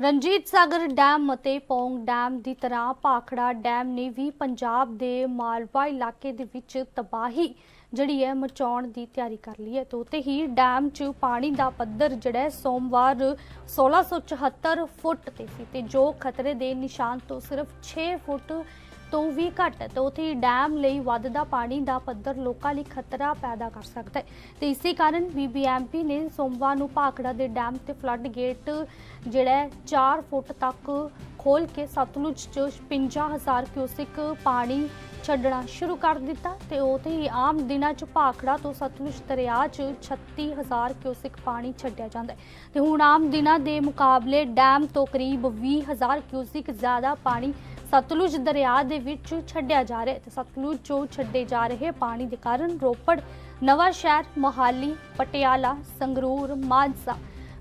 Ranjit Sagar dam ਅਤੇ Pong dam ਦੀ ਤਰ੍ਹਾਂ Bhakra dam ਨੇ ਵੀ ਪੰਜਾਬ ਦੇ ਮਾਲਵਾ ਇਲਾਕੇ ਦੇ ਵਿੱਚ ਤਬਾਹੀ ਜਿਹੜੀ ਹੈ ਮਚਾਉਣ ਦੀ ਤਿਆਰੀ ਕਰ ਲਈ ਹੈ। ਤੇ ਉੱਤੇ ਹੀ ਡੈਮ 'ਚ ਪਾਣੀ ਦਾ ਪੱਧਰ ਜਿਹੜਾ ਹੈ ਸੋਮਵਾਰ 1674 ਫੁੱਟ ਤੇ ਸੀ ਤੇ ਜੋ ਖਤਰੇ ਦੇ ਨਿਸ਼ਾਨ ਤੋਂ ਸਿਰਫ 6 ਫੁੱਟ ਤੋਂ ਵੀ ਘੱਟ ਹੈ ਤੇ ਉੱਥੇ ਹੀ ਡੈਮ ਲਈ ਵੱਧਦਾ ਪਾਣੀ ਦਾ ਪੱਧਰ ਲੋਕਾਂ ਲਈ ਖਤਰਾ ਪੈਦਾ ਕਰ ਸਕਦਾ ਹੈ। ਤੇ ਇਸੇ ਕਾਰਨ ਬੀਬੀਐਮਪੀ ਨੇ ਸੋਮਵਾਰ ਨੂੰ ਭਾਖੜਾ ਦੇ ਡੈਮ ਤੇ ਫਲੱਡ ਗੇਟ ਜਿਹੜਾ ਹੈ 4 ਫੁੱਟ ਤੱਕ ਖੋਲ ਕੇ ਸਤਲੁਜ ਚ 55000 ਕਿਊਸਿਕ ਪਾਣੀ ਛੱਡਣਾ ਸ਼ੁਰੂ ਕਰ ਦਿੱਤਾ ਤੇ ਉੱਥੇ ਹੀ ਆਮ ਦਿਨਾਂ ਚ ਭਾਖੜਾ ਤੋਂ ਸਤਲੁਜ ਦਰਿਆ ਚ 36000 ਕਿਊਸਿਕ ਪਾਣੀ ਛੱਡਿਆ ਜਾਂਦਾ ਹੈ। ਤੇ ਹੁਣ ਆਮ ਦਿਨਾਂ ਦੇ ਮੁਕਾਬਲੇ ਡੈਮ ਤੋਂ ਕਰੀਬ 20000 ਕਿਊਸਿਕ ਜ਼ਿਆਦਾ ਪਾਣੀ ਸਤਲੁਜ ਦਰਿਆ ਦੇ ਵਿੱਚ ਛੱਡਿਆ ਜਾ ਰਿਹਾ ਹੈ ਤੇ ਸਤਲੁਜ ਚੋਂ ਛੱਡੇ ਜਾ ਰਹੇ ਪਾਣੀ ਦੇ ਕਾਰਨ ਰੋਪੜ ਨਵਾਂ ਸ਼ਹਿਰ ਮੋਹਾਲੀ, ਪਟਿਆਲਾ, ਸੰਗਰੂਰ, ਮਾਨਸਾ,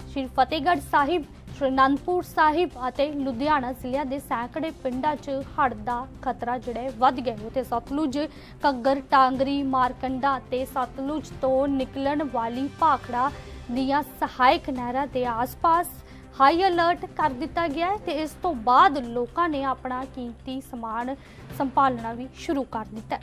ਸ਼੍ਰੀ ਫਤਿਹਗੜ੍ਹ ਸਾਹਿਬ, ਸ਼੍ਰੀ ਅਨੰਦਪੁਰ ਸਾਹਿਬ ਅਤੇ ਲੁਧਿਆਣਾ ਜ਼ਿਲ੍ਹਿਆਂ ਦੇ ਸੈਂਕੜੇ ਪਿੰਡਾਂ 'ਚ ਹੜ੍ਹ ਦਾ ਖਤਰਾ ਜਿਹੜਾ ਵੱਧ ਗਿਆ ਹੈ। ਸਤਲੁਜ, ਘੱਗਰ, ਟਾਂਗਰੀ, ਮਾਰਕੰਡਾ ਤੇ ਸਤਲੁਜ ਤੋਂ ਨਿਕਲਣ ਵਾਲੀ ਭਾਖੜਾ ਦੀਆਂ ਸਹਾਇਕ ਨਹਿਰਾਂ ਦੇ ਆਸ-ਪਾਸ ਹਾਈ ਅਲਰਟ ਕਰ ਦਿੱਤਾ ਗਿਆ ਹੈ ਤੇ ਇਸ ਤੋਂ ਬਾਅਦ ਲੋਕਾਂ ਨੇ ਆਪਣਾ ਕੀਮਤੀ ਸਮਾਨ ਸੰਭਾਲਣਾ ਵੀ ਸ਼ੁਰੂ ਕਰ ਦਿੱਤਾ ਹੈ।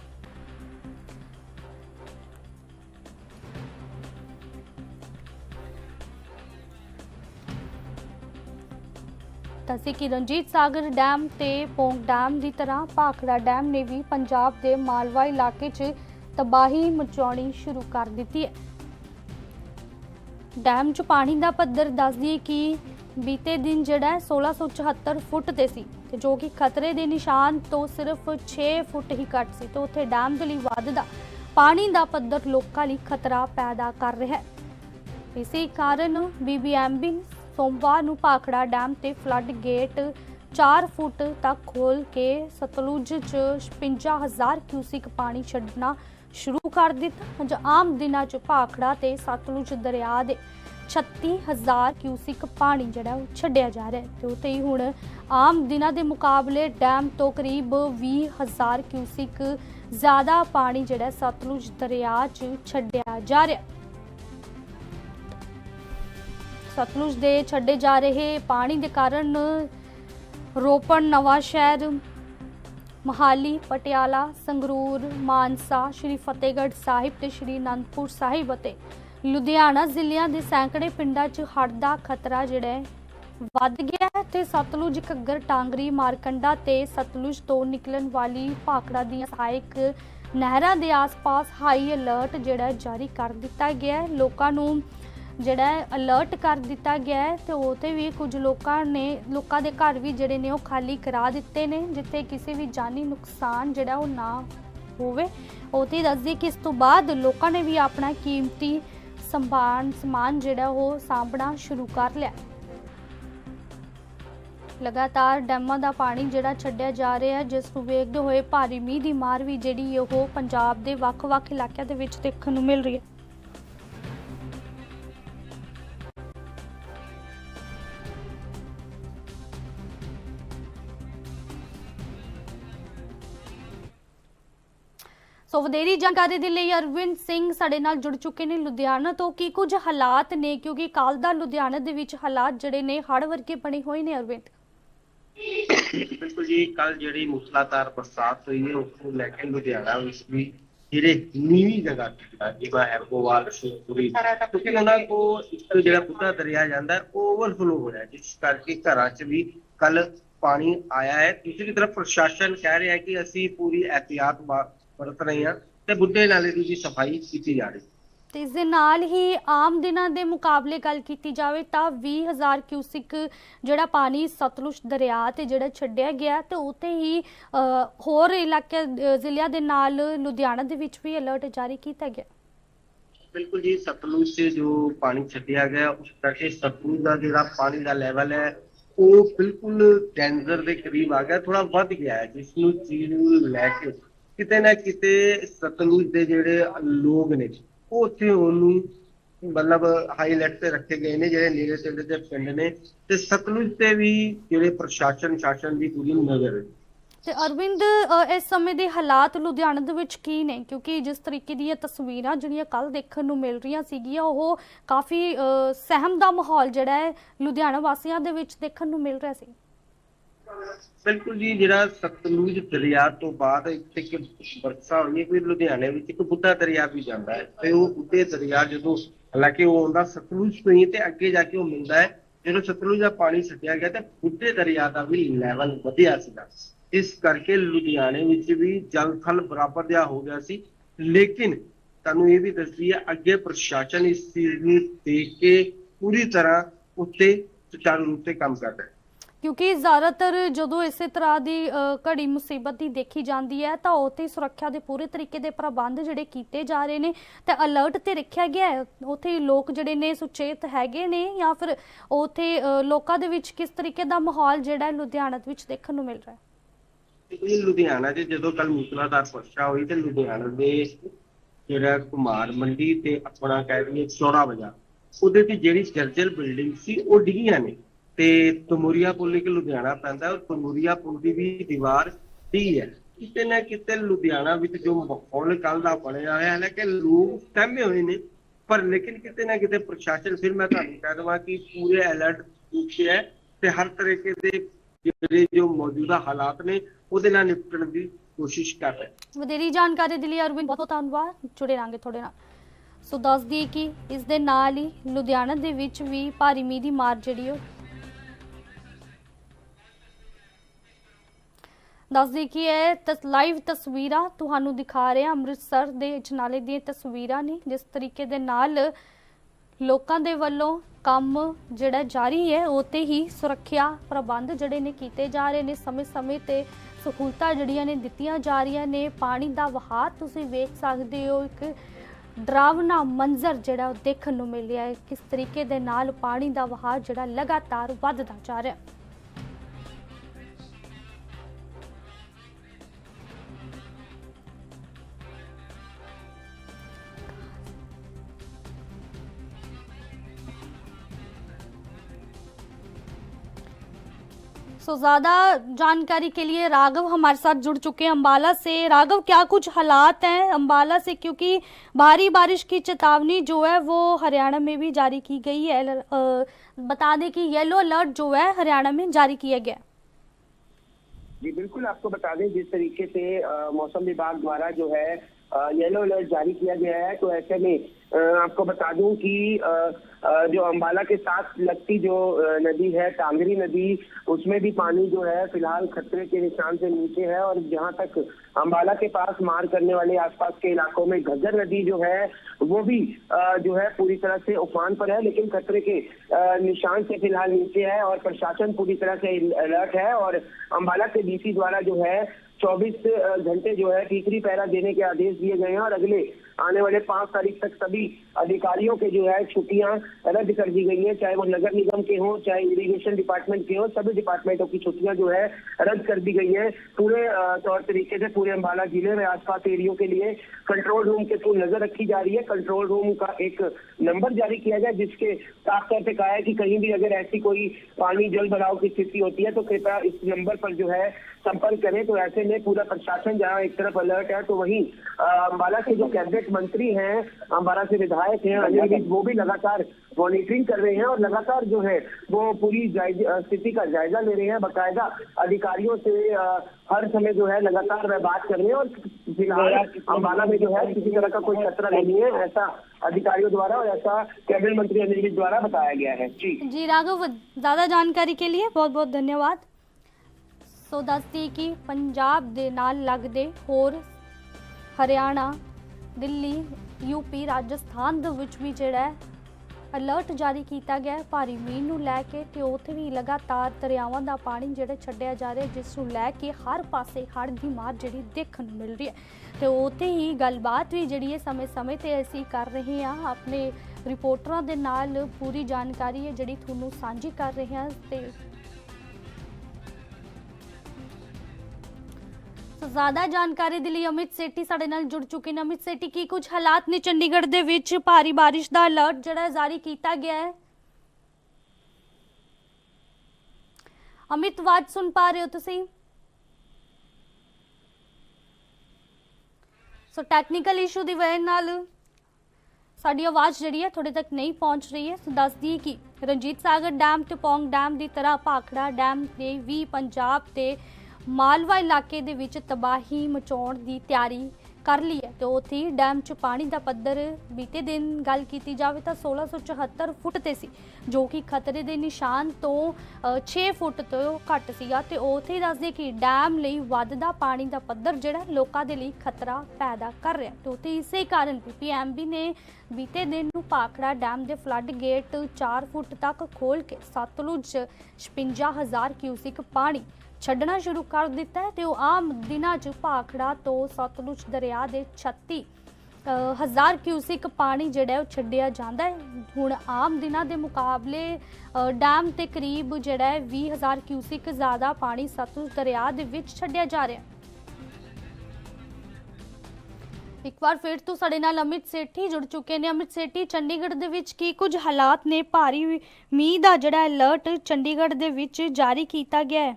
ਦੱਸੇ ਕਿ ਰਣਜੀਤ ਸਾਗਰ ਡੈਮ ਤੇ ਪੌਂਗ ਡੈਮ ਦੀ ਤਰ੍ਹਾਂ ਭਾਖੜਾ ਡੈਮ ਨੇ ਵੀ ਪੰਜਾਬ ਦੇ ਮਾਲਵਾ ਇਲਾਕੇ 'ਚ ਤਬਾਹੀ ਮਚਾਉਣੀ ਸ਼ੁਰੂ ਕਰ ਦਿੱਤੀ ਹੈ। ਡੈਮ 'ਚ ਪਾਣੀ ਦਾ ਪੱਧਰ ਦੱਸਦੀ ਹੈ ਕਿ ਬੀਤੇ ਦਿਨ ਜਿਹੜਾ ਹੈ 1674 ਫੁੱਟ ਤੇ ਸੀ ਤੇ ਜੋ ਕਿ ਖਤਰੇ ਦੇ ਨਿਸ਼ਾਨ ਤੋਂ ਸਿਰਫ 6 ਫੁੱਟ ਹੀ ਘੱਟ ਸੀ ਤੇ ਉੱਥੇ ਡੈਮ ਦੇ ਲਈ ਵੱਧਦਾ ਪਾਣੀ ਦਾ ਪੱਧਰ ਲੋਕਾਂ ਲਈ ਖਤਰਾ ਪੈਦਾ ਕਰ ਰਿਹਾ ਹੈ। ਇਸੇ ਕਾਰਨ ਬੀਬੀਐਮਬੀ ਸੋਮਵਾਰ ਨੂੰ ਭਾਖੜਾ ਡੈਮ ਤੇ ਫਲੱਡ ਗੇਟ 4 ਫੁੱਟ ਤੱਕ ਖੋਲ ਕੇ ਸਤਲੁਜ 'ਚ 55000 ਕਿਊਸਿਕ ਪਾਣੀ ਛੱਡਣਾ ਸ਼ੁਰੂ ਕਰ ਦਿੱਤਾ। ਜੋ ਆਮ ਦਿਨਾਂ 'ਚ ਭਾਖੜਾ ਤੇ ਸਤਲੁਜ ਦਰਿਆ ਦੇ 36000 ਕਿਊਸਿਕ ਪਾਣੀ ਜਿਹੜਾ ਉਹ ਛੱਡਿਆ ਜਾ ਰਿਹਾ ਤੇ ਉੱਤੇ ਹੀ ਹੁਣ ਆਮ ਦਿਨਾਂ ਦੇ ਮੁਕਾਬਲੇ ਡੈਮ ਤੋਂ ਕਰੀਬ 20000 ਕਿਊਸਿਕ ਜ਼ਿਆਦਾ ਪਾਣੀ ਜਿਹੜਾ ਸਤਲੁਜ ਦਰਿਆ 'ਚ ਛੱਡਿਆ ਜਾ ਰਿਹਾ ਸਤਲੁਜ ਦੇ ਛੱਡੇ ਜਾ ਰਹੇ ਪਾਣੀ ਦੇ ਕਾਰਨ ਰੋਪੜ ਨਵਾਂ ਸ਼ਹਿਰ ਮਹਾਲੀ, ਪਟਿਆਲਾ, ਸੰਗਰੂਰ, ਮਾਨਸਾ, ਸ਼੍ਰੀ ਫਤਿਹਗੜ੍ਹ ਸਾਹਿਬ ਤੇ ਸ਼੍ਰੀ ਅਨੰਦਪੁਰ ਸਾਹਿਬ ਅਤੇ ਲੁਧਿਆਣਾ ਜ਼ਿਲ੍ਹਿਆਂ ਦੇ ਸੈਂਕੜੇ ਪਿੰਡਾਂ 'ਚ ਹੜ੍ਹ ਦਾ ਖਤਰਾ ਜਿਹੜਾ ਹੈ ਵੱਧ ਗਿਆ ਹੈ ਤੇ ਸਤਲੁਜ, ਘੱਗਰ, ਟਾਂਗਰੀ, ਮਾਰਕੰਡਾ ਤੇ ਸਤਲੁਜ ਤੋਂ ਨਿਕਲਣ ਵਾਲੀ ਭਾਖੜਾ ਦੀਆਂ ਸਹਾਇਕ ਨਹਿਰਾਂ ਦੇ ਆਸ-ਪਾਸ ਹਾਈ ਅਲਰਟ ਜਿਹੜਾ ਜਾਰੀ ਕਰ ਦਿੱਤਾ ਗਿਆ ਹੈ। ਲੋਕਾਂ ਨੂੰ ਜਿਹੜਾ ਅਲਰਟ ਕਰ ਦਿੱਤਾ ਗਿਆ ਹੈ ਤੇ ਉਤੇ ਵੀ ਕੁਝ ਲੋਕਾਂ ਨੇ, ਲੋਕਾਂ ਦੇ ਘਰ ਵੀ ਜਿਹੜੇ ਨੇ ਉਹ ਖਾਲੀ ਕਰਾ ਦਿੱਤੇ ਨੇ, ਜਿੱਥੇ ਕਿਸੇ ਵੀ ਜਾਨੀ ਨੁਕਸਾਨ ਜਿਹੜਾ ਉਹ ਨਾ ਹੋਵੇ। ਉਤੇ ਦੱਸਦੀ ਕਿ ਇਸ ਤੋਂ ਬਾਅਦ ਲੋਕਾਂ ਨੇ ਵੀ ਆਪਣਾ ਕੀਮਤੀ ਸੰਭਾਨ ਸਮਾਨ ਜਿਹੜਾ ਉਹ ਸਾਂਭਣਾ ਸ਼ੁਰੂ ਕਰ ਲਿਆ। ਲਗਾਤਾਰ ਡੈਮਾਂ ਦਾ ਪਾਣੀ ਜਿਹੜਾ ਛੱਡਿਆ ਜਾ ਰਿਹਾ ਹੈ ਜਿਸ ਨੂੰ ਵੇਖਦੇ ਹੋਏ ਭਾਰੀ ਮੀਂਹ ਦੀ ਮਾਰ ਵੀ ਜਿਹੜੀ ਉਹ ਪੰਜਾਬ ਦੇ ਵੱਖ-ਵੱਖ ਇਲਾਕਿਆਂ ਦੇ ਵਿੱਚ ਦੇਖਣ ਨੂੰ ਮਿਲ ਰਹੀ ਹੈ। ਸੋ ਵਧੇਰੀ ਜਾਣਕਾਰੀ ਦੇ ਲਈ ਅਰਵਿੰਦ ਸਿੰਘ ਸਾਡੇ ਨਾਲ ਜੁੜ ਚੁੱਕੇ ਨੇ ਲੁਧਿਆਣਾ ਤੋਂ। ਕੀ ਕੁਝ ਹਾਲਾਤ ਨੇ? ਕਿਉਂਕਿ ਕੱਲ ਦਾ ਲੁਧਿਆਣਾ ਦੇ ਵਿੱਚ ਹਾਲਾਤ ਜਿਹੜੇ ਨੇ, ਹੜ੍ਹ ਵਰਗੇ ਬਣੇ ਹੋਏ ਨੇ, ਅਰਵਿੰਦ। ਬਿਲਕੁਲ ਜੀ ਕੱਲ ਜਿਹੜੀ ਮੁਸਲਾਧਾਰ ਬਰਸਾਤ ਹੋਈ ਹੈ, ਉਸ ਨੂੰ ਲੈ ਕੇ ਲੁਧਿਆਣਾ ਵਿੱਚ ਵੀ ਜਿਹੜੇ ਨੀਵੀਂ ਜਗ੍ਹਾ ਜਿਵੇਂ ਹੈਬੋਵਾਲ ਸ਼ੇਖਪੁਰੀ ਕਿਉਂਕਿ ਉਹਨਾਂ ਕੋ ਇੱਕ ਜਿਹੜਾ ਬੁੱਢਾ ਦਰਿਆ ਜਾਂਦਾ ਉਹ ਓਵਰਫਲੋ ਹੋ ਰਿਹਾ ਜਿਸ ਕਰਕੇ ਘਰਾਂ 'ਚ ਵੀ ਕੱਲ ਪਾਣੀ ਆਇਆ ਹੈ। ਦੂਸਰੀ ਤਰਫ ਪ੍ਰਸ਼ਾਸਨ ਕਹਿ ਰਿਹਾ ਕਿ ਅਸੀਂ ਪੂਰੀ ਇਹਤਿਆਤ ਵਰਤ ਰਹੇ ਹਾਂ ਤੇ ਬੁੱਢੇ ਨਾਲੇ ਦੀ ਵੀ ਸਫ਼ਾਈ ਕੀਤੀ ਜਾ ਰਹੀ। ਤੇ ਇਸ ਦੇ ਨਾਲ ਹੀ ਆਮ ਦਿਨਾਂ ਦੇ ਮੁਕਾਬਲੇ ਗੱਲ ਕੀਤੀ ਜਾਵੇ ਤਾਂ 20000 ਕਿਊਸਿਕ ਜਿਹੜਾ ਪਾਣੀ ਸਤਲੁਜ ਦਰਿਆ ਤੇ ਜਿਹੜਾ ਛੱਡਿਆ ਗਿਆ ਤੇ ਉੱਤੇ ਹੀ ਅ, ਹੋਰ ਇਲਾਕੇ ਜ਼ਿਲ੍ਹਿਆਂ ਦੇ ਨਾਲ ਲੁਧਿਆਣਾ ਦੇ ਵਿੱਚ ਵੀ ਅਲਰਟ ਜਾਰੀ ਕੀਤਾ ਗਿਆ। ਬਿਲਕੁਲ ਜੀ ਸਤਲੁਜ ਸੇ ਜੋ ਪਾਣੀ ਛੱਡਿਆ ਗਿਆ ਉਸ ਕਰਕੇ ਸਤਲੁਜ ਦਾ ਜਿਹੜਾ ਪਾਣੀ ਦਾ ਲੈਵਲ ਹੈ ਉਹ ਬਿਲਕੁਲ ਡੈਂਜਰ ਦੇ ਕਰੀਬ ਆ ਗਿਆ ਥੋੜਾ ਵੱਧ ਗਿਆ ਹੈ ਜਿਸ ਨੂੰ ਚੀਜ਼ ਨੂੰ ਲੈ ਕੇ ਕਿਤੇ ਨਾ ਕਿਤੇ ਸਤਲੁਜ ਦੇ ਜਿਹੜੇ ਲੋਕ ਨੇ, ਉਹ ਉੱਥੇ ਉਹਨੂੰ ਮਤਲਬ ਹਾਈਲਾਈਟ ਤੇ ਰੱਖੇ ਗਏ ਨੇ, ਜਿਹੜੇ ਨੇੜੇ ਤੇੜੇ ਦੇ ਪਿੰਡ ਨੇ ਤੇ ਸਤਲੁਜ ਤੇ ਵੀ ਜਿਹੜੇ ਪ੍ਰਸ਼ਾਸਨ, ਸ਼ਾਸਨ ਦੀ ਪੂਰੀ ਨਜ਼ਰ ਹੈ। ਤੇ ਅਰਵਿੰਦ ਇਸ ਸਮੇਂ ਦੇ ਹਾਲਾਤ ਲੁਧਿਆਣਾ ਦੇ ਵਿੱਚ ਕੀ ਨੇ? ਕਿਉਂਕਿ ਜਿਸ ਤਰੀਕੇ ਦੀਆਂ ਤਸਵੀਰਾਂ ਜਿਹੜੀਆਂ ਕੱਲ ਦੇਖਣ ਨੂੰ ਮਿਲ ਰਹੀਆਂ ਸੀਗੀਆਂ, ਉਹ ਕਾਫੀ ਸਹਿਮ ਦਾ ਮਾਹੌਲ ਜਿਹੜਾ ਹੈ ਲੁਧਿਆਣਾ ਵਾਸੀਆਂ ਦੇ ਵਿੱਚ ਦੇਖਣ ਨੂੰ ਮਿਲ ਰਿਹਾ ਸੀ। ਬਿਲਕੁਲ ਜੀ, ਜਿਹੜਾ ਸਤਲੁਜ ਦਰਿਆ ਤੋਂ ਬਾਅਦ ਇੱਥੇ ਇੱਕ ਵਰਖਾ ਹੋਈ ਹੈ ਕੋਈ ਲੁਧਿਆਣੇ ਵਿੱਚ ਇੱਕ ਬੁੱਢਾ ਦਰਿਆ ਵੀ ਜਾਂਦਾ ਹੈ ਤੇ ਉਹ ਬੁੱਢੇ ਦਰਿਆ ਜਦੋਂ ਹਾਲਾਂਕਿ ਉਹ ਆਉਂਦਾ ਸਤਲੁਜ ਤੋਂ ਹੀ ਤੇ ਅੱਗੇ ਜਾ ਕੇ ਉਹ ਮਿਲਦਾ ਹੈ, ਜਦੋਂ ਸਤਲੁਜ ਦਾ ਪਾਣੀ ਛੱਡਿਆ ਗਿਆ ਤੇ ਬੁੱਢੇ ਦਰਿਆ ਦਾ ਵੀ ਲੈਵਲ ਵਧਿਆ ਸੀਗਾ। ਇਸ ਕਰਕੇ ਲੁਧਿਆਣੇ ਵਿੱਚ ਵੀ ਜਲ ਥਲ ਬਰਾਬਰ ਜਿਹਾ ਹੋ ਗਿਆ ਸੀ। ਲੇਕਿਨ ਤੁਹਾਨੂੰ ਇਹ ਵੀ ਦੱਸਦੀ ਹੈ ਅੱਗੇ ਪ੍ਰਸ਼ਾਸਨ ਇਸ ਚੀਜ਼ ਨੂੰ ਦੇਖ ਕੇ ਪੂਰੀ ਤਰ੍ਹਾਂ ਉੱਤੇ ਸੁਚਾਰੂ ਰੂਪ ਤੇ ਕੰਮ ਕਰਦਾ ਹੈ। ਕਿਉਂਕਿ ਜ਼ਿਆਦਾਤਰ ਜਦੋਂ ਇਸੇ ਤਰ੍ਹਾਂ ਦੀ ਘੜੀ ਮੁਸੀਬਤ ਦੀ ਦੇਖੀ ਜਾਂਦੀ ਹੈ, ਤਾਂ ਉੱਥੇ ਸੁਰੱਖਿਆ ਦੇ ਪੂਰੇ ਤਰੀਕੇ ਦੇ ਪ੍ਰਬੰਧ ਜਿਹੜੇ ਕੀਤੇ ਜਾ ਰਹੇ ਨੇ, ਤੇ ਅਲਰਟ ਤੇ ਰੱਖਿਆ ਗਿਆ ਹੈ। ਉੱਥੇ ਲੋਕ ਜਿਹੜੇ ਨੇ ਸੁਚੇਤ ਹੈਗੇ ਨੇ ਜਾਂ ਫਿਰ ਉੱਥੇ ਲੋਕਾਂ ਦੇ ਵਿੱਚ ਕਿਸ ਤਰੀਕੇ ਦਾ ਮਾਹੌਲ ਜਿਹੜਾ ਲੁਧਿਆਣਾ ਦੇ ਵਿੱਚ ਦੇਖਣ ਨੂੰ ਮਿਲ ਰਿਹਾ ਹੈ? ਇਹ ਲੁਧਿਆਣਾ 'ਚ ਜਦੋਂ ਕੱਲ ਮੂਸਲਾਧਾਰ ਵਰਸ਼ਾ ਹੋਈ, ਤੇ ਲੁਧਿਆਣਾ ਦੇ ਜਿਹੜਾ ਕੁਮਾਰ ਮੰਡੀ ਤੇ ਆਪਣਾ ਕਹਿ ਦਈਏ ਚੌੜਾ ਬਾਜ਼ਾਰ, ਉਹਦੇ ਤੇ ਜਿਹੜੀ ਜਰਜਲ ਬਿਲਡਿੰਗ ਸੀ, ਉਹ ਡਿੱਗੀਆਂ ਨੇ। ਤੇ ਤਮੂਰੀਆ ਪੁਲ ਇੱਕ ਲੁਧਿਆਣਾ ਪੈਂਦਾ, ਉਹ ਤਮੂਰੀਆ ਪੁਲ ਦੀ ਵੀ ਦੀਵਾਰ ਡਿੱਗੀ ਹੈ। ਕਿਤੇ ਨਾ ਕਿਤੇ ਲੁਧਿਆਣਾ ਵਿੱਚ ਜੋ ਮਾਹੌਲ ਕੱਲ ਦਾ ਬਣਿਆ ਹੋਇਆ ਹੈ ਕਿ ਲੋਕ ਸਹਿਮੇ ਹੋਏ ਨੇ, ਪਰ ਲੇਕਿਨ ਕਿਤੇ ਨਾ ਕਿਤੇ ਪ੍ਰਸ਼ਾਸਨ, ਫਿਰ ਮੈਂ ਤੁਹਾਨੂੰ ਕਹਿ ਦਵਾਂ ਕਿ ਪੂਰੇ ਅਲਰਟ ਉੱਤੇ ਹੈ ਤੇ ਹਰ ਤਰੀਕੇ ਦੇ ਜਿਹੜੇ ਜੋ ਮੌਜੂਦਾ ਹਾਲਾਤ ਨੇ, ਉਹਦੇ ਨਾਲ ਨਿਪਟਣ ਦੀ ਕੋਸ਼ਿਸ਼ ਕਰ ਰਹੇ ਵਧੇਰੀ ਜਾਣਕਾਰੀ ਦੇ ਲਈ ਅਰਵਿੰਦ ਬਹੁਤ ਧੰਨਵਾਦ। ਜੁੜੇ ਰਾਂਗੇ ਤੁਹਾਡੇ ਨਾਲ। ਸੋ ਦੱਸਦੀ ਦਈਏ ਕਿ ਇਸ ਦੇ ਨਾਲ ਹੀ ਲੁਧਿਆਣਾ ਦੇ ਵਿੱਚ ਵੀ ਭਾਰੀ ਮੀਂਹ ਦੀ ਮਾਰ ਜਿਹੜੀ ਉਹ ਦੱਸ ਦਈਏ ਕਿ ਇਹ ਤਸ ਲਾਈਵ ਤਸਵੀਰਾਂ ਤੁਹਾਨੂੰ ਦਿਖਾ ਰਹੇ ਹਾਂ। ਅੰਮ੍ਰਿਤਸਰ ਦੇ ਅਜਨਾਲੇ ਦੀਆਂ ਤਸਵੀਰਾਂ ਨੇ, ਜਿਸ ਤਰੀਕੇ ਦੇ ਨਾਲ ਲੋਕਾਂ ਦੇ ਵੱਲੋਂ ਕੰਮ ਜਿਹੜਾ ਜਾਰੀ ਹੈ, ਉਹ ਤੇ ਹੀ ਸੁਰੱਖਿਆ ਪ੍ਰਬੰਧ ਜਿਹੜੇ ਨੇ ਕੀਤੇ ਜਾ ਰਹੇ ਨੇ। ਸਮੇਂ-ਸਮੇਂ ਤੇ ਸਹੂਲਤਾਂ ਜਿਹੜੀਆਂ ਨੇ ਦਿੱਤੀਆਂ ਜਾ ਰਹੀਆਂ ਨੇ। ਪਾਣੀ ਦਾ ਵਹਾਅ ਤੁਸੀਂ ਵੇਖ ਸਕਦੇ ਹੋ, ਇੱਕ ਡਰਾਵਨਾ ਮੰਜ਼ਰ ਜਿਹੜਾ ਉਹ ਦੇਖਣ ਨੂੰ ਮਿਲ ਰਿਹਾ ਹੈ। ਕਿਸ ਤਰੀਕੇ ਦੇ ਨਾਲ ਪਾਣੀ ਦਾ ਵਹਾਅ ਜਿਹੜਾ ਲਗਾਤਾਰ ਵੱਧਦਾ ਜਾ ਰਿਹਾ ਹੈ। सो ज़्यादा जानकारी के लिए राघव हमारे साथ जुड़ चुके हैं अम्बाला से। राघव, क्या कुछ हालात हैं अम्बाला से? क्योंकि भारी बारिश की चेतावनी जो है वो हरियाणा में भी जारी की गई है। बता दें कि येलो अलर्ट जो है हरियाणा में जारी किया गया। जी, बिल्कुल आपको बता दें, जिस तरीके से मौसम विभाग द्वारा जो है येलो अलर्ट जारी किया गया है तो ऐसे में आपको बता दूँ कि जो अंबाला के साथ लगती जो नदी है, टांगरी नदी, उसमें भी पानी जो है, फ़िलहाल खतरे के निशान से नीचे है और जहाँ तक अंबाला के पास मार करने वाले आसपास के इलाकों में घग्गर नदी जो है, वो भी जो है, पूरी तरह से उफान पर है, लेकिन खतरे के निशान से फ़िलहाल नीचे है और प्रशासन पूरी तरह से अलर्ट है और अंबाला के डीसी द्वारा जो है 24 घंटे जो है, तीसरी पहरा देने के आदेश दिए गए हैं और अगले आने वाले पाँच तारीख तक सभी अधिकारियों के जो है छुट्टियाँ रद्द कर दी गई हैं, चाहे वो नगर निगम के हों, चाहे इरिगेशन डिपार्टमेंट के हों, सभी डिपार्टमेंटों की छुट्टियाँ जो है रद्द कर दी गई है। पूरे तौर तरीके से पूरे अम्बाला ज़िले में आसपास एरियो के लिए कंट्रोल रूम के थ्रू नज़र रखी जा रही है। कंट्रोल रूम का एक नंबर जारी किया गया, जिसके साफ़ तौर पे कहा है कि कहीं भी अगर ऐसी कोई पानी जल भराव की स्थिति होती है तो कृपया इस नंबर पर जो है संपर्क करें। तो ऐसे में पूरा प्रशासन जहाँ एक तरफ़ अलर्ट है तो वहीं अम्बाला के जो कैबिनेट मंत्री हैं अम्बाला से विधायक हैं अनिल विज वो भी लगातार मॉनिटरिंग कर रहे हैं और लगातार जो है वो पूरी जायज- अ, स्थिति का जायजा ले रहे हैं बाकायदा अधिकारियों से अ, हर समय जो है लगातार वह बात कर रहे हैं और फिलहाल अम्बाला में जो है किसी तरह का कोई खतरा नहीं है ऐसा अधिकारियों द्वारा और ऐसा कैबिनेट मंत्री अनिल विज द्वारा बताया गया है जी ਜੀ ਰਾਘਵ ਜ਼ਿਆਦਾ ਜਾਣਕਾਰੀ ਕੇ ਲਈ ਬਹੁਤ ਬਹੁਤ ਧੰਨਵਾਦ ਸੋ ਦੱਸਦੀ ਕਿ ਪੰਜਾਬ ਦੇ ਨਾਲ ਲੱਗਦੇ ਹੋਰ ਹਰਿਆਣਾ ਦਿੱਲੀ ਯੂਪੀ ਰਾਜਸਥਾਨ ਦੇ ਵਿੱਚ ਵੀ ਜਿਹੜਾ ਅਲਰਟ ਜਾਰੀ ਕੀਤਾ ਗਿਆ ਭਾਰੀ ਮੀਂਹ ਨੂੰ ਲੈ ਕੇ ਤੇ ਉੱਥੇ ਵੀ ਲਗਾਤਾਰ ਦਰਿਆਵਾਂ ਦਾ ਪਾਣੀ ਜਿਹੜਾ ਛੱਡਿਆ ਜਾ ਰਿਹਾ ਜਿਸ ਨੂੰ ਲੈ ਕੇ ਹਰ ਪਾਸੇ ਹੜ੍ਹ ਦੀ ਮਾਰ ਜਿਹੜੀ ਦੇਖਣ ਨੂੰ ਮਿਲ ਰਹੀ ਹੈ। ਤੇ ਉੱਥੇ ਹੀ ਗੱਲਬਾਤ ਵੀ ਜਿਹੜੀ ਹੈ ਸਮੇਂ-ਸਮੇਂ ਤੇ ਅਸੀਂ ਕਰ ਰਹੇ ਹਾਂ। ਆਪਣੇ ਰਿਪੋਰਟਰਾਂ ਦੇ ਨਾਲ ਪੂਰੀ ਜਾਣਕਾਰੀ ਹੈ ਜਿਹੜੀ ਤੁਹਾਨੂੰ ਸਾਂਝੀ ਕਰ ਰਹੇ ਹਾਂ ਤੇ ਜ਼ਿਆਦਾ ਜਾਣਕਾਰੀ ਦੇ ਲਈ ਅਮਿਤ ਸੇਠੀ ਸਾਡੇ ਨਾਲ ਜੁੜ ਚੁੱਕੇ ਨੇ। ਅਮਿਤ ਸੇਠੀ, ਕੀ ਕੁਝ ਹਾਲਾਤ ਨੇ ਚੰਡੀਗੜ੍ਹ ਦੇ ਵਿੱਚ? ਭਾਰੀ ਬਾਰਿਸ਼ ਦਾ ਅਲਰਟ ਜਿਹੜਾ ਜਾਰੀ ਕੀਤਾ ਗਿਆ ਹੈ। ਅਮਿਤ ਵਾਜ ਸੁਣ ਪਾ ਰਹੇ ਹੋ ਤੁਸੀਂ? ਸੋ ਟੈਕਨੀਕਲ ਇਸ਼ੂ ਦੀ ਵਜ੍ਹਾ ਨਾਲ ਸਾਡੀ ਆਵਾਜ਼ ਜਿਹੜੀ ਹੈ ਤੁਹਾਡੇ ਤੱਕ ਨਹੀਂ ਪਹੁੰਚ ਰਹੀ ਹੈ। ਸੋ ਦੱਸਦੀ ਹੈ ਕਿ ਰਣਜੀਤ ਸਾਗਰ ਡੈਮ ਤੇ ਪੌਂਗ ਡੈਮ ਦੀ ਤਰ੍ਹਾਂ, ਭਾਖੜਾ ਡੈਮ ਨੇ ਵੀ ਪੰਜਾਬ ਤੇ ਮਾਲਵਾ ਇਲਾਕੇ ਦੇ ਵਿੱਚ ਤਬਾਹੀ ਮਚਾਉਣ ਦੀ ਤਿਆਰੀ ਕਰ ਲਈ ਹੈ ਤੇ ਉੱਥੇ ਹੀ ਡੈਮ 'ਚ ਪਾਣੀ ਦਾ ਪੱਧਰ ਬੀਤੇ ਦਿਨ ਗੱਲ ਕੀਤੀ ਜਾਵੇ ਤਾਂ 1674 ਫੁੱਟ ਤੇ ਸੀ ਜੋ ਕਿ ਖਤਰੇ ਦੇ ਨਿਸ਼ਾਨ ਤੋਂ ਅ, 6 ਫੁੱਟ ਤੋਂ ਘੱਟ ਸੀਗਾ ਤੇ ਉੱਥੇ ਹੀ ਦੱਸਦੇ ਕਿ ਡੈਮ ਲਈ ਵੱਧਦਾ ਪਾਣੀ ਦਾ ਪੱਧਰ ਜਿਹੜਾ ਲੋਕਾਂ ਦੇ ਲਈ ਖਤਰਾ ਪੈਦਾ ਕਰ ਰਿਹਾ। ਤੇ ਉੱਥੇ ਇਸੇ ਕਾਰਨ ਪੀਪੀਐਮਬੀ ਨੇ ਬੀਤੇ ਦਿਨ ਨੂੰ ਪਾਖੜਾ ਡੈਮ ਦੇ ਫਲੱਡ ਗੇਟ 4 ਫੁੱਟ ਤੱਕ ਖੋਲ ਕੇ ਸਤਲੁਜ 'ਚ 56000 ਕਿਊਸਿਕ ਪਾਣੀ ਛੱਡਣਾ ਸ਼ੁਰੂ ਕਰ ਦਿੱਤਾ ਹੈ ਤੇ ਉਹ ਆਮ ਦਿਨਾਂ 'ਚ ਭਾਖੜਾ ਤੋਂ ਸਤਲੁਜ ਦਰਿਆ ਦੇ 36 ਹਜ਼ਾਰ ਕਿਊਸਿਕ ਪਾਣੀ ਜਿਹੜਾ ਉਹ ਛੱਡਿਆ ਜਾਂਦਾ ਹੈ। ਹੁਣ ਆਮ ਦਿਨਾਂ ਦੇ ਮੁਕਾਬਲੇ ਡੈਮ ਤੇ ਕਰੀਬ ਜਿਹੜਾ ਹੈ 20000 ਕਿਊਸਿਕ ਜ਼ਿਆਦਾ ਪਾਣੀ ਸਤਲੁਜ ਦਰਿਆ ਦੇ ਵਿੱਚ ਛੱਡਿਆ ਜਾ ਰਿਹਾ ਹੈ। ਇੱਕ ਵਾਰ ਫਿਰ ਤੋਂ ਸਾਡੇ ਨਾਲ ਅਮਿਤ ਸੇਠੀ ਜੁੜ ਚੁੱਕੇ ਨੇ। ਅਮਿਤ ਸੇਠੀ, ਚੰਡੀਗੜ੍ਹ ਦੇ ਵਿੱਚ ਕੀ ਕੁਝ ਹਾਲਾਤ ਨੇ? ਭਾਰੀ ਮੀਂਹ ਦਾ ਜਿਹੜਾ ਅਲਰਟ ਚੰਡੀਗੜ੍ਹ ਦੇ ਵਿੱਚ ਜਾਰੀ ਕੀਤਾ ਗਿਆ ਹੈ।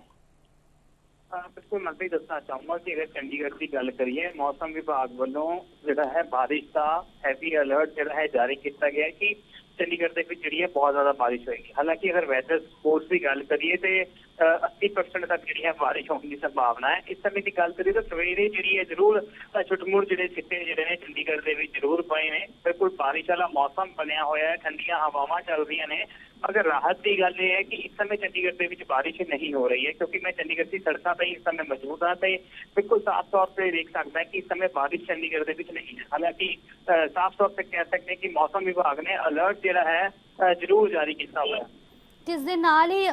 ਬਿਲਕੁਲ ਮੈਂ ਵੀ ਦੱਸਣਾ ਚਾਹੂੰਗਾ ਕਿ ਅਗਰ ਚੰਡੀਗੜ੍ਹ ਦੀ ਗੱਲ ਕਰੀਏ, ਮੌਸਮ ਵਿਭਾਗ ਵੱਲੋਂ ਜਿਹੜਾ ਹੈ ਬਾਰਿਸ਼ ਦਾ ਹੈਵੀ ਅਲਰਟ ਜਿਹੜਾ ਹੈ ਜਾਰੀ ਕੀਤਾ ਗਿਆ ਹੈ ਕਿ ਚੰਡੀਗੜ੍ਹ ਦੇ ਵਿੱਚ ਜਿਹੜੀ ਹੈ ਬਹੁਤ ਜ਼ਿਆਦਾ ਬਾਰਿਸ਼ ਹੋਏਗੀ। ਹਾਲਾਂਕਿ ਅਗਰ ਵੈਦਰ ਸਪੋਰਟਸ ਦੀ ਗੱਲ ਕਰੀਏ ਤੇ, ਅਹ 80% ਤੱਕ ਜਿਹੜੀ ਹੈ ਬਾਰਿਸ਼ ਹੋਣ ਦੀ ਸੰਭਾਵਨਾ ਹੈ। ਇਸ ਸਮੇਂ ਦੀ ਗੱਲ ਕਰੀਏ ਤਾਂ ਸਵੇਰੇ ਜਿਹੜੀ ਹੈ ਜ਼ਰੂਰ, ਅਹ ਜਿਹੜੇ ਸਿੱਟੇ ਜਿਹੜੇ ਨੇ ਚੰਡੀਗੜ੍ਹ ਦੇ ਵਿੱਚ ਜ਼ਰੂਰ ਪਏ ਨੇ। ਬਿਲਕੁਲ ਬਾਰਿਸ਼ ਵਾਲਾ ਮੌਸਮ ਬਣਿਆ ਹੋਇਆ ਹੈ, ਠੰਡੀਆਂ ਹਵਾਵਾਂ ਚੱਲ ਰਹੀਆਂ ਨੇ। ਅਗਰ ਰਾਹਤ ਦੀ ਗੱਲ ਇਹ ਹੈ ਕਿ ਇਸ ਸਮੇਂ ਚੰਡੀਗੜ੍ਹ ਦੇ ਵਿੱਚ ਬਾਰਿਸ਼ ਨਹੀਂ ਹੋ ਰਹੀ ਹੈ ਕਿਉਂਕਿ ਮੈਂ ਚੰਡੀਗੜ੍ਹ ਦੀ ਸੜਕਾਂ ਤੇ ਇਸ ਸਮੇਂ ਮੌਜੂਦ ਹਾਂ ਤੇ ਬਿਲਕੁਲ ਸਾਫ਼ ਤੌਰ ਤੇ ਦੇਖ ਸਕਦਾ ਕਿ ਇਸ ਸਮੇਂ ਬਾਰਿਸ਼ ਚੰਡੀਗੜ੍ਹ ਦੇ ਵਿੱਚ ਨਹੀਂ ਹੈ। ਹਾਲਾਂਕਿ ਸਾਫ਼ ਤੌਰ ਤੇ ਕਹਿ ਸਕਦੇ ਹਾਂ ਕਿ ਮੌਸਮ ਵਿਭਾਗ ਨੇ ਅਲਰਟ ਜਿਹੜਾ ਹੈ ਜ਼ਰੂਰ ਜਾਰੀ ਕੀਤਾ ਹੋਇਆ ਹੈ। ਦੇ ਨਾਲ ਹੀ ਅ,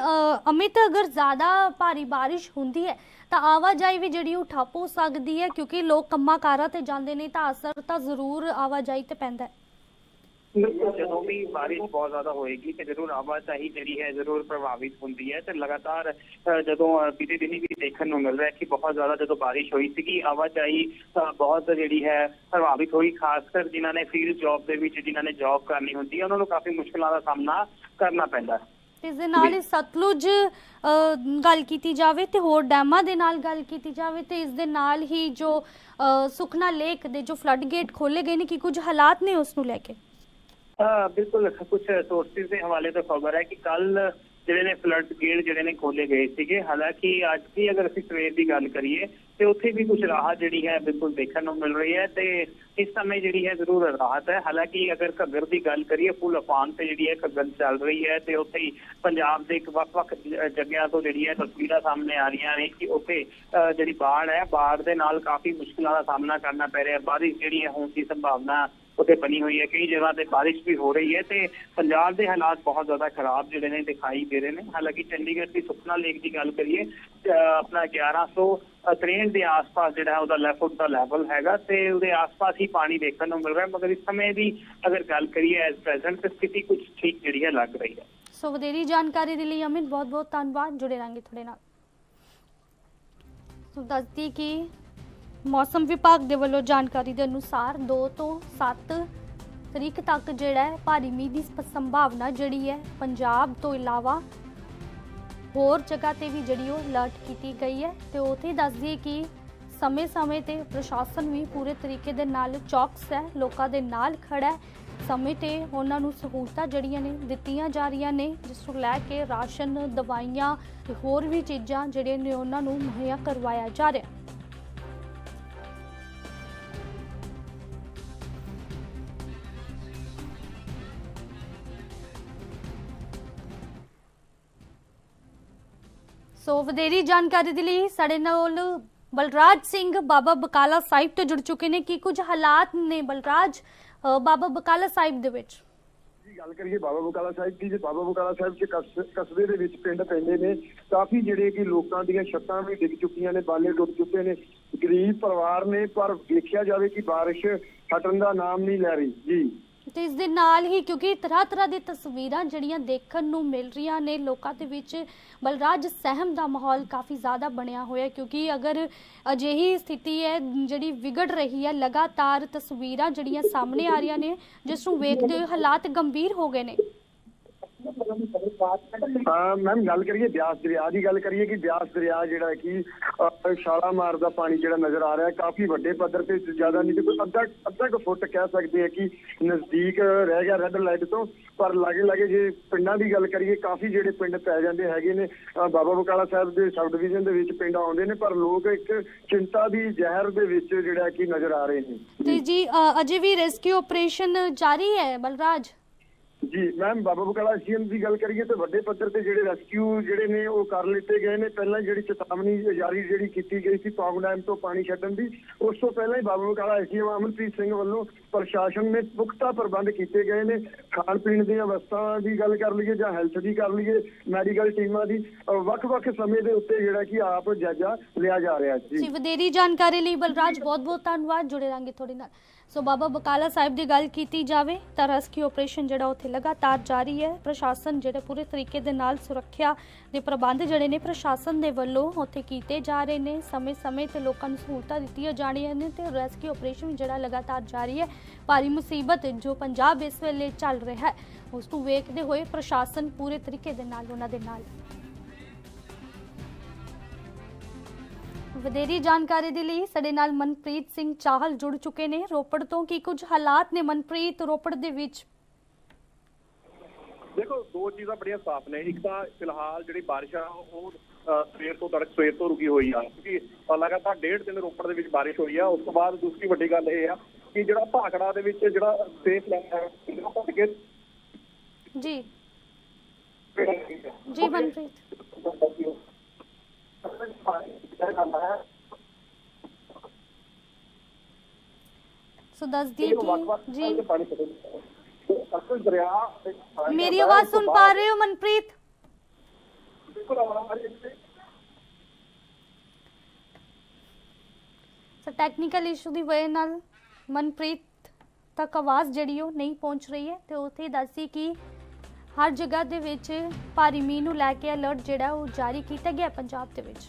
ਅਮਿਤ ਅਗਰ ਜ਼ਿਆਦਾ ਭਾਰੀ ਬਾਰਿਸ਼ ਹੁੰਦੀ ਹੈ ਤਾਂ ਆਵਾਜਾਈ ਵੀ ਜਿਹੜੀ ਉਹ ਠੱਪ ਹੋ ਸਕਦੀ ਹੈ ਕਿਉਂਕਿ ਲੋਕ ਕੰਮਾਂ ਕਾਰਾਂ ਤੇ ਜਾਂਦੇ ਨੇ ਤਾਂ ਅਸਰ ਤਾਂ ਜ਼ਰੂਰ ਆਵਾਜਾਈ ਤੇ ਪੈਂਦਾ ਹੈ। ਜਦੋਂ ਵੀ ਬਾਰਿਸ਼ ਬਹੁਤ ਜ਼ਿਆਦਾ ਹੋਏਗੀ ਤੇ ਜ਼ਰੂਰ ਆਵਾਜਾਈ ਜਿਹੜੀ ਹੈ ਜ਼ਰੂਰ ਪ੍ਰਭਾਵਿਤ ਹੁੰਦੀ ਹੈ ਤੇ ਲਗਾਤਾਰ ਜਦੋਂ ਬੀਤੇ ਦਿਨੀ ਵੀ ਦੇਖਣ ਨੂੰ ਮਿਲ ਰਿਹਾ ਹੈ ਕਿ ਬਹੁਤ ਜ਼ਿਆਦਾ ਜਦੋਂ ਬਾਰਿਸ਼ ਹੋਈ ਸੀਗੀ ਆਵਾਜਾਈ ਬਹੁਤ ਜਿਹੜੀ ਹੈ ਪ੍ਰਭਾਵਿਤ ਹੋਈ ਖਾਸ ਕਰ ਜਿਨ੍ਹਾਂ ਨੇ ਫੀਲਡ ਜੌਬ ਦੇ ਵਿੱਚ ਜਿਨ੍ਹਾਂ ਨੇ ਜੌਬ ਕਰਨੀ ਹੁੰਦੀ ਹੈ ਉਹਨਾਂ ਨੂੰ ਕਾਫੀ ਮੁਸ਼ਕਲਾਂ ਦਾ ਸਾਹਮਣਾ ਕਰਨਾ ਪੈਂਦਾ ਇਸ ਦੇ ਨਾਲ ਹੀ ਸਤਲੁਜ ਗੱਲ ਕੀਤੀ ਜਾਵੇ ਤੇ ਹੋਰ ਡੈਮਾਂ ਦੇ ਨਾਲ ਗੱਲ ਕੀਤੀ ਜਾਵੇ ਤੇ ਇਸ ਦੇ ਨਾਲ ਹੀ ਜੋ ਸੁਖਨਾ ਲੇਕ ਦੇ ਜੋ ਫਲੱਡ ਗੇਟ ਖੋਲੇ ਗਏ ਨੇ ਕਿ ਕੁਝ ਹਾਲਾਤ ਨੇ ਉਸ ਨੂੰ ਲੈ ਕੇ? ਬਿਲਕੁਲ। ਕੁਝ ਸੋਰਸਿਸ ਦੇ ਹਵਾਲੇ ਤੋਂ ਖਬਰ ਹੈ ਕਿ ਕੱਲ ਜਿਹੜੇ ਨੇ ਫਲੱਡ ਗੇਟ ਜਿਹੜੇ ਨੇ ਖੋਲੇ ਗਏ ਸੀਗੇ। ਹਾਲਾਂਕਿ ਅੱਜ ਦੀ ਅਗਰ ਅਸੀਂ ਸਵੇਰ ਦੀ ਗੱਲ ਕਰੀਏ ਤੇ ਉੱਥੇ ਵੀ ਕੁਝ ਰਾਹਤ ਜਿਹੜੀ ਹੈ ਬਿਲਕੁਲ ਦੇਖਣ ਨੂੰ ਮਿਲ ਰਹੀ ਹੈ ਤੇ ਇਸ ਸਮੇਂ ਜਿਹੜੀ ਹੈ ਜ਼ਰੂਰ ਰਾਹਤ ਹੈ। ਹਾਲਾਂਕਿ ਅਗਰ ਘੱਗਰ ਦੀ ਗੱਲ ਕਰੀਏ ਫੁੱਲ ਅਫਾਨ ਤੇ ਜਿਹੜੀ ਹੈ ਘੱਗਰ ਚੱਲ ਰਹੀ ਹੈ ਤੇ ਉੱਥੇ ਹੀ ਪੰਜਾਬ ਦੇ ਇੱਕ ਵੱਖ-ਵੱਖ ਜ- ਜਗ੍ਹਿਆਂ ਤੋਂ ਜਿਹੜੀ ਹੈ ਤਸਵੀਰਾਂ ਸਾਹਮਣੇ ਆ ਰਹੀਆਂ ਨੇ ਕਿ ਉੱਥੇ ਅਹ, ਜਿਹੜੀ ਬਾੜ ਹੈ ਬਾੜ ਦੇ ਨਾਲ ਕਾਫੀ ਮੁਸ਼ਕਲਾਂ ਦਾ ਸਾਹਮਣਾ ਕਰਨਾ ਪੈ ਰਿਹਾ ਬਾਰਿਸ਼ ਜਿਹੜੀ ਹੈ ਹੋਣ ਦੀ ਸੰਭਾਵਨਾ ਉੱਥੇ ਬਣੀ ਹੋਈ ਹੈ। ਕਈ ਜਗ੍ਹਾ ਤੇ ਬਾਰਿਸ਼ ਵੀ ਹੋ ਰਹੀ ਹੈ ਤੇ ਪੰਜਾਬ ਦੇ ਹਾਲਾਤ ਬਹੁਤ ਜ਼ਿਆਦਾ ਖਰਾਬ ਜਿਹੜੇ ਨੇ ਦਿਖਾਈ ਦੇ ਰਹੇ ਨੇ। ਹਾਲਾਂਕਿ ਚੰਡੀਗੜ੍ਹ ਦੀ ਸੁਖਨਾ ਲੇਕ ਦੀ ਗੱਲ ਕਰੀਏ ਤੇ, ਅਹ, ਆਪਣਾ 1163 ਦੇ ਆਸ-ਪਾਸ ਜਿਹੜਾ ਉਹਦਾ ਲੈਫਟ ਦਾ ਲੈਵਲ ਹੈਗਾ ਤੇ ਉਹਦੇ ਆਸ-ਪਾਸ ਹੀ ਪਾਣੀ ਦੇਖਣ ਨੂੰ ਮਿਲ ਰਿਹਾ ਮਗਰ ਇਸ ਸਮੇਂ ਦੀ ਅਗਰ ਗੱਲ ਕਰੀਏ ਐਸ ਪ੍ਰੈਜ਼ੈਂਟ ਤੇ ਸਥਿਤੀ ਕੁਝ ਠੀਕ ਜਿਹੜੀ ਹੈ ਲੱਗ ਰਹੀ ਹੈ। ਸੋ ਵਧੇਰੀ ਜਾਣਕਾਰੀ ਦੇ ਲਈ ਅਮਿਤ ਬਹੁਤ ਬਹੁਤ ਧੰਨਵਾਦ ਜੁੜੇ ਰਾਂਗੇ ਤੁਹਾਡੇ ਨਾਲ। ਸੋ ਦੱਸਦੀ ਕਿ ਮੌਸਮ ਵਿਭਾਗ ਦੇ ਵੱਲੋਂ ਜਾਣਕਾਰੀ ਦੇ ਅਨੁਸਾਰ 2 ਤੋਂ 7 ਤਰੀਕ ਤੱਕ ਜਿਹੜਾ ਹੈ ਭਾਰੀ ਮੀਂਹ ਦੀ ਸੰਭਾਵਨਾ ਜਿਹੜੀ ਹੈ ਪੰਜਾਬ ਤੋਂ ਇਲਾਵਾ ਹੋਰ ਜਗ੍ਹਾ ਤੇ ਵੀ ਜਿਹੜੀ ਉਹ ਅਲਰਟ ਕੀਤੀ ਗਈ ਹੈ ਤੇ ਉੱਥੇ ਦੱਸ ਦਈਏ ਕਿ ਸਮੇਂ-ਸਮੇਂ ਤੇ ਪ੍ਰਸ਼ਾਸਨ ਵੀ ਪੂਰੇ ਤਰੀਕੇ ਦੇ ਨਾਲ ਚੌਕਸ ਹੈ, ਲੋਕਾਂ ਦੇ ਨਾਲ ਖੜਾ ਹੈ। ਸਮੇਂ ਤੇ ਉਹਨਾਂ ਨੂੰ ਸਹੂਲਤਾਂ ਜਿਹੜੀਆਂ ਨੇ ਦਿੱਤੀਆਂ ਜਾ ਰਹੀਆਂ ਨੇ, ਜਿਸ ਨੂੰ ਲੈ ਕੇ ਰਾਸ਼ਨ, ਦਵਾਈਆਂ ਤੇ ਹੋਰ ਵੀ ਚੀਜ਼ਾਂ ਜਿਹੜੀਆਂ ਨੇ ਉਹਨਾਂ ਨੂੰ ਮੁਹੱਈਆ ਕਰਵਾਇਆ ਜਾ ਰਿਹਾ। ਸੋ ਵਧੇਰੀ ਜਾਣਕਾਰੀ ਦੇ ਲਈ ਸਾਡੇ ਨਾਲ ਬਲਰਾਜ ਸਿੰਘ ਬਾਬਾ ਬਕਾਲਾ ਸਾਹਿਬ ਤੋਂ ਜੁੜ ਚੁੱਕੇ ਨੇ। ਕਿ ਕੁਝ ਹਾਲਾਤ ਨੇ ਬਲਰਾਜ ਅ, ਬਾਬਾ ਬਕਾਲਾ ਸਾਹਿਬ ਦੇ ਵਿੱਚ? ਜੀ ਗੱਲ ਕਰੀਏ ਬਾਬਾ ਬਕਾਲਾ ਸਾਹਿਬ ਦੀ ਜੇ ਬਾਬਾ ਬਕਾਲਾ ਸਾਹਿਬ ਦੇ ਕਸ- ਕਸਬੇ ਦੇ ਵਿੱਚ ਪਿੰਡ ਪੈਂਦੇ ਨੇ ਕਾਫੀ ਜਿਹੜੇ ਕਿ ਲੋਕਾਂ ਦੀਆਂ ਛੱਤਾਂ ਵੀ ਡਿੱਗ ਚੁੱਕੀਆਂ ਨੇ ਬਾਲੇ ਟੁੱਟ ਚੁੱਕੇ ਨੇ। ਗਰੀਬ ਪਰਿਵਾਰ ਨੇ ਪਰ ਦੇਖਿਆ ਜਾਵੇ ਕਿ ਬਾਰਿਸ਼ ਹਟਣ ਦਾ ਨਾਮ ਨਹੀਂ ਲੈ ਰਹੀ। ਜੀ। ਤੇ ਇਸ ਦੇ ਨਾਲ ਹੀ ਕਿਉਂਕਿ ਤਰ੍ਹਾਂ ਤਰ੍ਹਾਂ ਦੀ ਤਸਵੀਰਾਂ ਜਿਹੜੀਆਂ ਦੇਖਣ ਨੂੰ ਮਿਲ ਰਹੀਆਂ ਨੇ, ਲੋਕਾਂ ਦੇ ਵਿੱਚ ਬਲਰਾਜ ਸਹਿਮ ਦਾ ਮਾਹੌਲ ਕਾਫੀ ਜ਼ਿਆਦਾ ਬਣਿਆ ਹੋਇਆ ਕਿਉਂਕਿ ਅਗਰ ਅਜਿਹੀ ਸਥਿਤੀ ਹੈ, ਜਿਹੜੀ ਵਿਗੜ ਰਹੀ ਹੈ, ਲਗਾਤਾਰ ਤਸਵੀਰਾਂ ਜਿਹੜੀਆਂ ਸਾਹਮਣੇ ਆ ਰਹੀਆਂ ਨੇ, ਜਿਸ ਨੂੰ ਵੇਖਦੇ ਹੋਏ ਹਾਲਾਤ ਗੰਭੀਰ ਹੋ ਗਏ ਨੇ। ਮੈਮ ਗੱਲ ਕਰੀਏ ਬਿਆਸ ਦਰਿਆ ਦੀ ਗੱਲ ਕਰੀਏ ਕਿ ਬਿਆਸ ਦਰਿਆ ਜਿਹੜਾ ਕਿ ਅਹ, ਮਾਰਦਾ ਪਾਣੀ ਜਿਹੜਾ ਨਜ਼ਰ ਆ ਰਿਹਾ ਕਾਫੀ ਵੱਡੇ ਪੱਧਰ ਤੇ ਜ਼ਿਆਦਾ ਨਹੀਂ ਤੇ ਕੋਈ ਅੱਧਾ ਅੱਧਾ ਕੁ ਫੁੱਟ ਕਹਿ ਸਕਦੇ ਆ ਕਿ ਨਜ਼ਦੀਕ ਰਹਿ ਗਿਆ ਰੈੱਡ ਲਾਈਟ ਤੋਂ। ਪਰ ਲਾਗੇ ਲਾਗੇ ਜੇ ਪਿੰਡਾਂ ਦੀ ਗੱਲ ਕਰੀਏ ਕਾਫੀ ਜਿਹੜੇ ਪਿੰਡ ਪੈ ਜਾਂਦੇ ਹੈਗੇ ਨੇ ਬਾਬਾ ਬਕਾਲਾ ਸਾਹਿਬ ਦੇ ਸਬ ਡਿਵੀਜ਼ਨ ਦੇ ਵਿੱਚ ਪਿੰਡ ਆਉਂਦੇ ਨੇ ਪਰ ਲੋਕ ਇੱਕ ਚਿੰਤਾ ਦੀ ਜ਼ਹਿਰ ਦੇ ਵਿੱਚ ਜਿਹੜਾ ਕਿ ਨਜ਼ਰ ਆ ਰਹੇ ਨੇ। ਤੇ ਜੀ ਅਜੇ ਵੀ ਰੈਸਕਿਊ ਆਪਰੇਸ਼ਨ ਜਾਰੀ ਹੈ ਬਲਰਾਜ? ਜੀ ਮੈਮ ਬਾਬਾ ਬਕਾਲਾ ਐਸਡੀਐਮ ਦੀ ਗੱਲ ਕਰੀਏ ਤੇ ਵੱਡੇ ਪੱਧਰ ਤੇ ਜਿਹੜੇ ਰੈਸਕਿਊ ਜਿਹੜੇ ਨੇ ਉਹ ਕਰ ਲਿੱਤੇ ਗਏ ਨੇ। ਪਹਿਲਾਂ ਜਿਹੜੀ ਚੇਤਾਵਨੀ ਜਾਰੀ ਜਿਹੜੀ ਕੀਤੀ ਗਈ ਸੀ ਪੌਂਗ ਡੈਮ ਤੋਂ ਪਾਣੀ ਛੱਡਣ ਦੀ, ਉਸ ਤੋਂ ਪਹਿਲਾਂ ਹੀ ਬਾਬਾ ਬਕਾਲਾ ਐਸਡੀਐਮ ਅਮਨਪ੍ਰੀਤ ਸਿੰਘ ਵੱਲੋਂ ਪ੍ਰਸ਼ਾਸਨ ਨੇ ਪੁਖਤਾ ਪ੍ਰਬੰਧ ਕੀਤੇ ਗਏ ਨੇ। ਖਾਣ ਪੀਣ ਦੀਆਂ ਵਸਤਾਂ ਦੀ ਗੱਲ ਕਰ ਲਈਏ ਜਾਂ ਹੈਲਥ ਦੀ ਕਰ ਲਈਏ ਮੈਡੀਕਲ ਟੀਮਾਂ ਦੀ ਵੱਖ-ਵੱਖ ਸਮੇਂ ਦੇ ਉੱਤੇ ਜਿਹੜਾ ਕਿ ਆਪ ਜਾਇਜ਼ਾ ਲਿਆ ਜਾ ਰਿਹਾ ਜੀ ਜੀ, ਵਧੇਰੀ ਜਾਣਕਾਰੀ ਲਈ ਬਲਰਾਜ ਬਹੁਤ ਬਹੁਤ ਧੰਨਵਾਦ। ਜੁੜੇ ਰਾਂਗੇ ਤੁਹਾਡੇ ਨਾਲ। ਸੋ ਬਾਬਾ ਬਕਾਲਾ ਸਾਹਿਬ ਦੀ ਗੱਲ ਕੀਤੀ ਜਾਵੇ ਤਾਂ ਰੈਸਕਿਊ ਆਪਰੇਸ਼ਨ ਜਿਹੜਾ ਉੱਥੇ ਲਗਾਤਾਰ ਜਾਰੀ ਹੈ। ਪ੍ਰਸ਼ਾਸਨ ਜਿਹੜੇ ਪੂਰੇ ਤਰੀਕੇ ਦੇ ਨਾਲ ਸੁਰੱਖਿਆ ਦੇ ਪ੍ਰਬੰਧ ਜਿਹੜੇ ਨੇ ਪ੍ਰਸ਼ਾਸਨ ਦੇ ਵੱਲੋਂ ਉੱਥੇ ਕੀਤੇ ਜਾ ਰਹੇ ਨੇ। ਸਮੇਂ-ਸਮੇਂ ਤੇ ਲੋਕਾਂ ਨੂੰ ਸਹੂਲਤਾਂ ਦਿੱਤੀਆਂ ਜਾਣੀਆਂ ਨੇ ਤੇ ਰੈਸਕਿਊ ਆਪਰੇਸ਼ਨ ਜਿਹੜਾ ਲਗਾਤਾਰ ਜਾਰੀ ਹੈ। ਭਾਰੀ ਮੁਸੀਬਤ ਜੋ ਪੰਜਾਬ ਇਸ ਵੇਲੇ ਚੱਲ ਰਿਹਾ ਹੈ, ਉਸ ਨੂੰ ਵੇਖਦੇ ਹੋਏ ਪ੍ਰਸ਼ਾਸਨ ਪੂਰੇ ਤਰੀਕੇ ਦੇ ਨਾਲ ਉਹਨਾਂ ਦੇ ਨਾਲ ਵਧੇਰੀ ਜਾਣਕਾਰੀ ਦੇ ਲਈ ਸਾਡੇ ਨਾਲ ਮਨਪ੍ਰੀਤ ਸਿੰਘ ਚਾਹਲ ਜੁੜ ਚੁੱਕੇ ਨੇ। ਰੋਪੜ ਤੋਂ ਕੀ ਕੁਝ ਹਾਲਾਤ ਨੇ ਮਨਪ੍ਰੀਤ? ਰੋਪੜ ਦੇ ਵਿੱਚ ਦੇਖੋ ਦੋ ਚੀਜ਼ਾਂ ਬੜੀਆਂ ਸਾਫ਼ ਨੇ। ਇੱਕ ਤਾਂ ਫਿਲਹਾਲ ਜਿਹੜੀ ਬਾਰਿਸ਼ ਆ ਉਹ ਸਵੇਰ ਤੋਂ ਤੜਕ ਸਵੇਰ ਤੋਂ ਰੁਕੀ ਹੋਈ ਆ। ਕਿਉਂਕਿ ਲਗਾਤਾਰ ਡੇਢ ਦਿਨ ਰੋਪੜ ਦੇ ਵਿੱਚ ਬਾਰਿਸ਼ ਹੋਈ ਆ। ਉਸ ਤੋਂ ਬਾਅਦ ਦੂਸਰੀ ਵੱਡੀ ਗੱਲ ਇਹ ਆ ਕਿ ਜਿਹੜਾ ਭਾਖੜਾ ਦੇ ਵਿੱਚ ਜਿਹੜਾ ਸੇਫ ਲੈਂਡ ਹੈ ਜੀ। ਜੀ ਮਨਪ੍ਰੀਤ। ਸੋ ਦੱਸ ਦਈਏ ਕਿ ਜੀ ਅਸਲ ਦਰਿਆ ਮੇਰੀ ਹੈ, ਆਵਾਜ਼ ਸੁਣ ਪਾ ਰਹੇ ਹੋ ਮਨਪ੍ਰੀਤ? ਬਿਲਕੁਲ ਆਵਾਜ਼ ਇੱਥੇ। ਸੋ ਟੈਕਨੀਕਲ ਇਸ਼ੂ ਦੀ ਵਜ੍ਹਾ ਨਾਲ ਮਨਪ੍ਰੀਤ ਤੱਕ ਆਵਾਜ਼ ਜਿਹੜੀ ਉਹ ਨਹੀਂ ਪਹੁੰਚ ਰਹੀ ਹੈ ਤੇ ਉੱਥੇ ਦੱਸੀ ਕਿ ਹਰ ਜਗ੍ਹਾ ਦੇ ਵਿੱਚ ਭਾਰੀ ਮੀਂਹ ਨੂੰ ਲੈ ਕੇ ਅਲਰਟ ਜਿਹੜਾ ਉਹ ਜਾਰੀ ਕੀਤਾ ਗਿਆ ਹੈ ਪੰਜਾਬ ਦੇ ਵਿੱਚ।